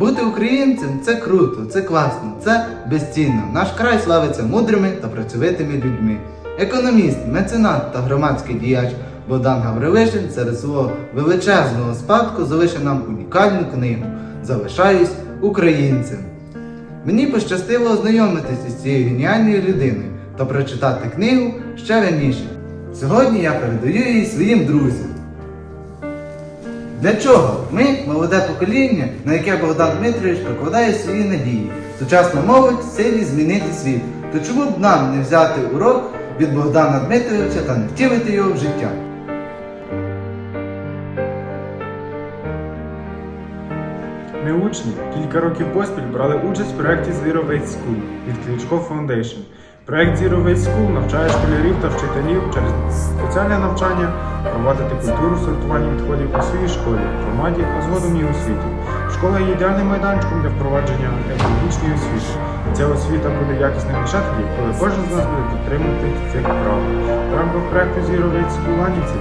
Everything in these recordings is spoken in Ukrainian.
Бути українцем це круто, це класно, це безцінно. Наш край славиться мудрими та працьовитими людьми. Економіст, меценат та громадський діяч Богдан Гаврилишин серед свого величезного спадку залишив нам унікальну книгу Залишаюсь українцем. Мені пощастило ознайомитися з цією геніальною людиною та прочитати книгу ще раніше. Сьогодні я передаю її своїм друзям. Для чого ми, молоде покоління, на яке Богдан Дмитрович покладає свої надії, сучасна молодь в силі змінити світ, то чому б нам не взяти урок від Богдана Дмитровича та не втілити його в життя? Ми учні кілька років поспіль брали участь в проєкті Zero Waste School від Кличко Foundation. Проєкт Zero Waste School навчає школярів та вчителів через спеціальне навчання проводити культуру сортування відходів у своїй школі, громаді, а згодом і у світі. Школа є ідеальним майданчиком для впровадження екологічної освіти. Ця освіта буде якісним лише тоді, коли кожен з нас буде дотримувати цих правил. В рамках проекту Waste School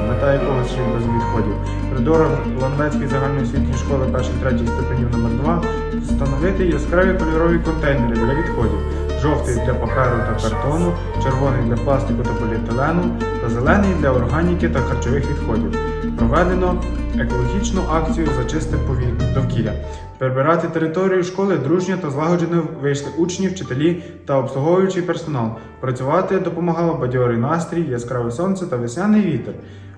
мета якого світ без відходів, коридорах Ланвецької загальноосвітньої школи 1-3 ступенів номер 2 встановити яскраві кольорові контейнери для відходів. Жовтий для паперу та картону, червоний для пластику та поліетилену та зелений для органіки та харчових відходів. Проведено екологічну акцію за чисте пові- довкілля. Прибирати територію школи дружньо та злагоджено вийшли учні, вчителі та обслуговуючий персонал. Працювати допомагало бадьорий настрій, яскраве сонце та весняний вітер.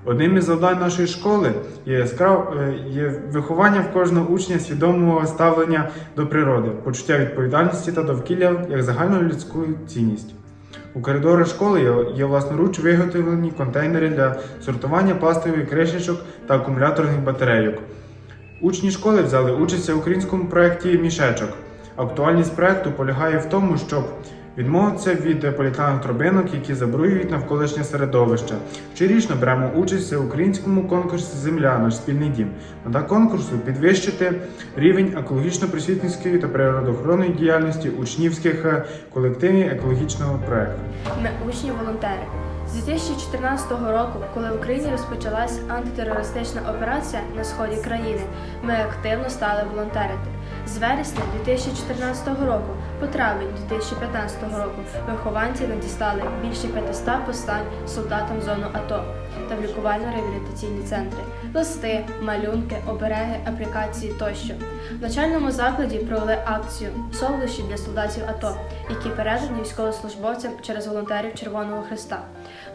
Одним із завдань нашої школи є е, є виховання в кожного учня свідомого ставлення до природи, почуття відповідальності та довкілля як загальнолюдську цінність. У коридорах школи є власноруч виготовлені контейнери для сортування пластикових кришечок та акумуляторних батарейок. Учні школи взяли участь у українському проєкті мішечок. Актуальність проєкту полягає в тому, щоб відмовитися від поліетиленових трубинок, які забруюють навколишнє середовище. Щорічно беремо участь у українському конкурсі Земля наш спільний дім. Мета конкурсу підвищити рівень екологічно-просвітницької та природоохоронної діяльності учнівських е, колективів екологічного проєкту. Ми учні-волонтери. З 2014 року, коли в Україні розпочалась антитерористична операція на сході країни, ми активно стали волонтерити. З вересня 2014 року по травень 2015 року вихованці надіслали більше 500 послань солдатам зону АТО та в лікувально-реабілітаційні центри, листи, малюнки, обереги, аплікації тощо. В начальному закладі провели акцію солодощі для солдатів АТО, які передані військовослужбовцям через волонтерів Червоного Христа.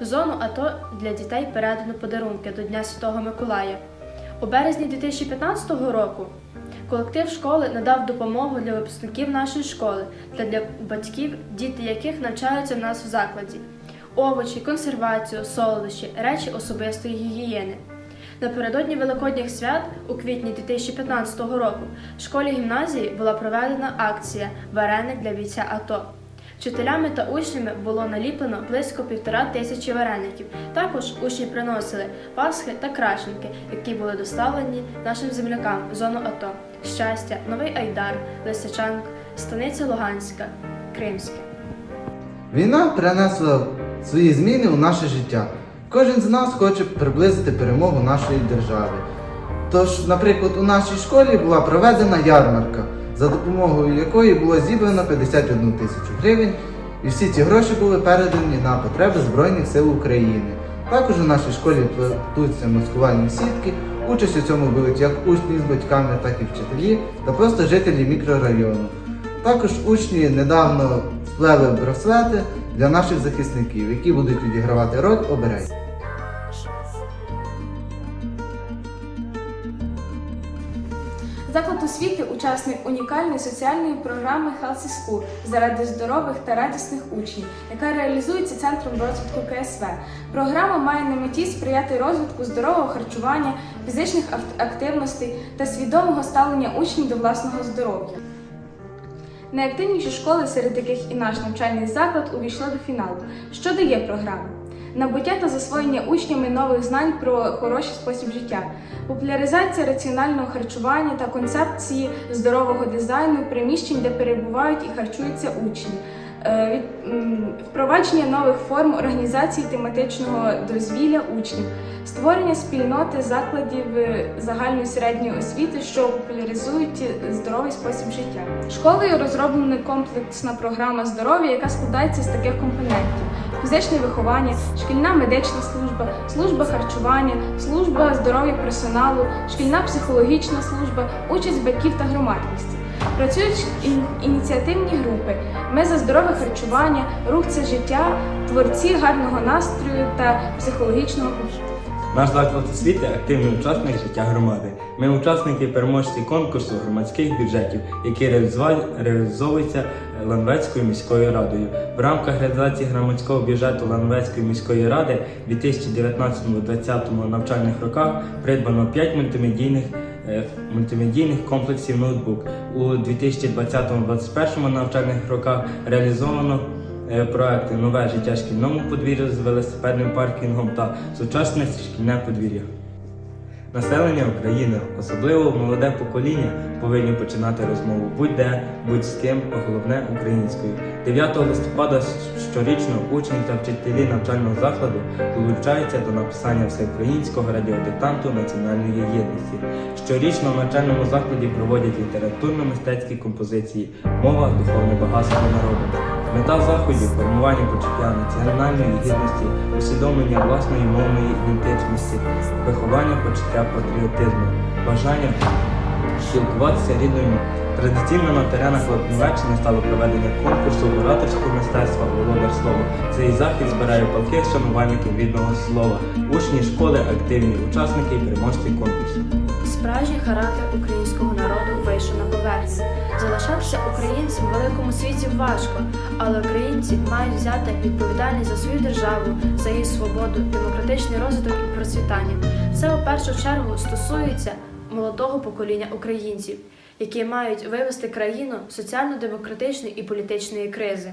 В зону АТО для дітей передано подарунки до Дня Святого Миколая. У березні 2015 року колектив школи надав допомогу для випускників нашої школи та для батьків, діти яких навчаються в нас в закладі. Овочі, консервацію, солодощі, речі особистої гігієни. Напередодні Великодніх свят у квітні 2015 року в школі гімназії була проведена акція Вареник для бійця АТО. Вчителями та учнями було наліплено близько півтора тисячі вареників. Також учні приносили пасхи та крашенки, які були доставлені нашим землякам в зону АТО. Щастя, Новий Айдар, Лисичанк, Станиця Луганська, Кримське. Війна принесла свої зміни у наше життя. Кожен з нас хоче приблизити перемогу нашої держави. Тож, наприклад, у нашій школі була проведена ярмарка, за допомогою якої було зібрано 51 тисячу гривень, і всі ці гроші були передані на потреби Збройних сил України. Також у нашій школі плетуться маскувальні сітки. Участь у цьому беруть як учні з батьками, так і вчителі та просто жителі мікрорайону. Також учні недавно сплели браслети для наших захисників, які будуть відігравати роль оберегів. Заклад освіти учасник унікальної соціальної програми Healthy School заради здорових та радісних учнів, яка реалізується центром розвитку КСВ. Програма має на меті сприяти розвитку здорового харчування, фізичних активностей та свідомого ставлення учнів до власного здоров'я. Найактивніші школи, серед яких і наш навчальний заклад, увійшли до фіналу. Що дає програма? Набуття та засвоєння учнями нових знань про хороший спосіб життя, популяризація раціонального харчування та концепції здорового дизайну приміщень, де перебувають і харчуються учні, Е, впровадження нових форм організації тематичного дозвілля учнів, створення спільноти закладів е, загальної середньої освіти, що популяризують здоровий спосіб життя. Школою розроблена комплексна програма здоров'я, яка складається з таких компонентів: фізичне виховання, шкільна медична служба, служба харчування, служба здоров'я персоналу, шкільна психологічна служба, участь батьків та громадськості. Працюють ініціативні групи. Ми за здорове харчування, рух це життя, творці гарного настрою та психологічного почуття. Наш заклад освіти активний учасник життя громади. Ми учасники переможці конкурсу громадських бюджетів, який реалізовується Ланвецькою міською радою. В рамках реалізації громадського бюджету Ланвецької міської ради в 2019-2020 навчальних роках придбано 5 мультимедійних. е, Мультимедійних комплексів ноутбук у 2020-2021 навчальних роках реалізовано е, проекти Нове життя шкільному подвір'ю з велосипедним паркінгом та сучасне шкільне подвір'я. Населення України, особливо молоде покоління, повинні починати розмову будь-де, будь з ким, головне українською. 9 листопада щорічно учні та вчителі навчального закладу долучаються до написання всеукраїнського радіодиктанту національної єдності. Щорічно в навчальному закладі проводять літературно-мистецькі композиції Мова духовне багатство народу. Мета заходів формування почуття національної гідності, усвідомлення власної мовної ідентичності, виховання почуття патріотизму, бажання спілкуватися рідною мовою. Традиційно на теренах Латинвеччини стало проведення конкурсу ораторського мистецтва Володар Слова. Цей захід збирає палких шанувальників рідного слова, учні школи, активні учасники і переможці конкурсу. Справжній характер українського народу вийшов на поверхню. Залишатися українцем в великому світі важко, але українці мають взяти відповідальність за свою державу, за її свободу, демократичний розвиток і процвітання. Це у першу чергу стосується молодого покоління українців, які мають вивести країну соціально-демократичної і політичної кризи.